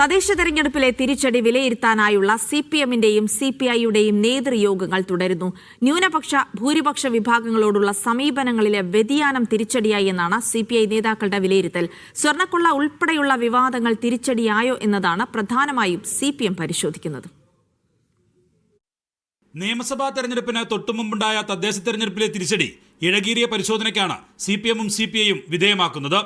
തദ്ദേശ തെരഞ്ഞെടുപ്പിലെ തിരിച്ചടി വിലയിരുത്താനായുള്ള സി പി എമ്മിന്റെയും സി പി ഐയുടെയും നേതൃയോഗങ്ങൾ തുടരുന്നു. ന്യൂനപക്ഷ ഭൂരിപക്ഷ വിഭാഗങ്ങളോടുള്ള സമീപനങ്ങളിലെ വ്യതിയാനം തിരിച്ചടിയായി എന്നാണ് സി പി ഐ നേതാക്കളുടെ വിലയിരുത്തൽ. സ്വർണക്കൊള്ള ഉൾപ്പെടെയുള്ള വിവാദങ്ങൾ തിരിച്ചടിയായോ എന്നതാണ് പ്രധാനമായും സി പി എം പരിശോധിക്കുന്നത്. നിയമസഭാ തെരഞ്ഞെടുപ്പിന് തൊട്ടുമുമ്പുണ്ടായ തദ്ദേശ തെരഞ്ഞെടുപ്പിലെ തിരിച്ചടി ഇഴകീറിയ പരിശോധനയ്ക്കാണ് സി പി എമ്മും സി പി ഐയും വിധേയമാക്കുന്നത്.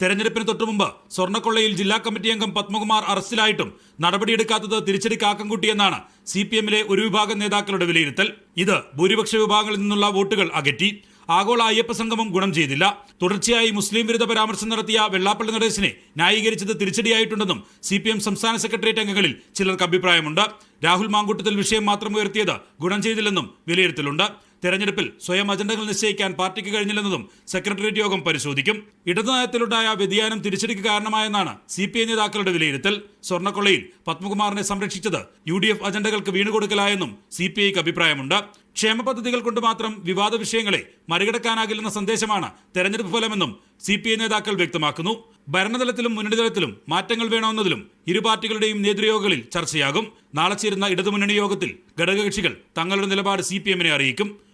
തെരഞ്ഞെടുപ്പിന് തൊട്ടുമുമ്പ് സ്വർണക്കൊള്ളയിൽ ജില്ലാ കമ്മിറ്റി അംഗം പത്മകുമാർ അറസ്റ്റിലായിട്ടും നടപടിയെടുക്കാത്തത് തിരിച്ചടി കാക്കംകുട്ടിയെന്നാണ് സി പി എമ്മിലെ ഒരു വിഭാഗം നേതാക്കളുടെ വിലയിരുത്തൽ. ഇത് ഭൂരിപക്ഷ വിഭാഗങ്ങളിൽ നിന്നുള്ള വോട്ടുകൾ അകറ്റി. ആഗോള അയ്യപ്പ സംഗമം ഗുണം ചെയ്തില്ല. തുടർച്ചയായി മുസ്ലിം വിരുദ്ധ പരാമർശം നടത്തിയ വെള്ളാപ്പള്ളി നടേശനെ ന്യായീകരിച്ചത് തിരിച്ചടിയായിട്ടുണ്ടെന്നും സി പി എം സംസ്ഥാന സെക്രട്ടേറിയറ്റ് അംഗങ്ങളിൽ ചിലർക്ക് അഭിപ്രായമുണ്ട്. രാഹുൽ മാങ്കൂട്ടത്തിൽ വിഷയം മാത്രം ഉയർത്തിയത് ഗുണം ചെയ്തില്ലെന്നും വിലയിരുത്തലുണ്ട്. തെരഞ്ഞെടുപ്പിൽ സ്വയം അജണ്ടകൾ നിശ്ചയിക്കാൻ പാർട്ടിക്ക് കഴിഞ്ഞില്ലെന്നതും സെക്രട്ടേറിയറ്റ് യോഗം പരിശോധിക്കും. ഇടതുനയത്തിലുണ്ടായ വ്യതിയാനം തിരിച്ചടിക്ക് കാരണമായെന്നാണ് സി പി ഐ നേതാക്കളുടെ വിലയിരുത്തൽ. സ്വർണക്കൊള്ളയിൽ പത്മകുമാറിനെ സംരക്ഷിച്ചത് യു ഡി എഫ് അജണ്ടകൾക്ക് വീണുകൊടുക്കലായെന്നും സി പി ഐക്ക് അഭിപ്രായമുണ്ട്. ക്ഷേമ പദ്ധതികൾ കൊണ്ട് മാത്രം വിവാദ വിഷയങ്ങളെ മറികടക്കാനാകില്ലെന്ന സന്ദേശമാണ് തെരഞ്ഞെടുപ്പ് ഫലമെന്നും സി പി ഐ നേതാക്കൾ വ്യക്തമാക്കുന്നു. ഭരണതലത്തിലും മുന്നണിതലത്തിലും മാറ്റങ്ങൾ വേണമെന്നതിലും ഇരു പാർട്ടികളുടെയും നേതൃയോഗങ്ങളിൽ ചർച്ചയാകും. നാളെ ചേരുന്ന ഇടതുമുന്നണി യോഗത്തിൽ ഘടകകക്ഷികൾ തങ്ങളുടെ നിലപാട് സി പി എമ്മിനെ അറിയിക്കും.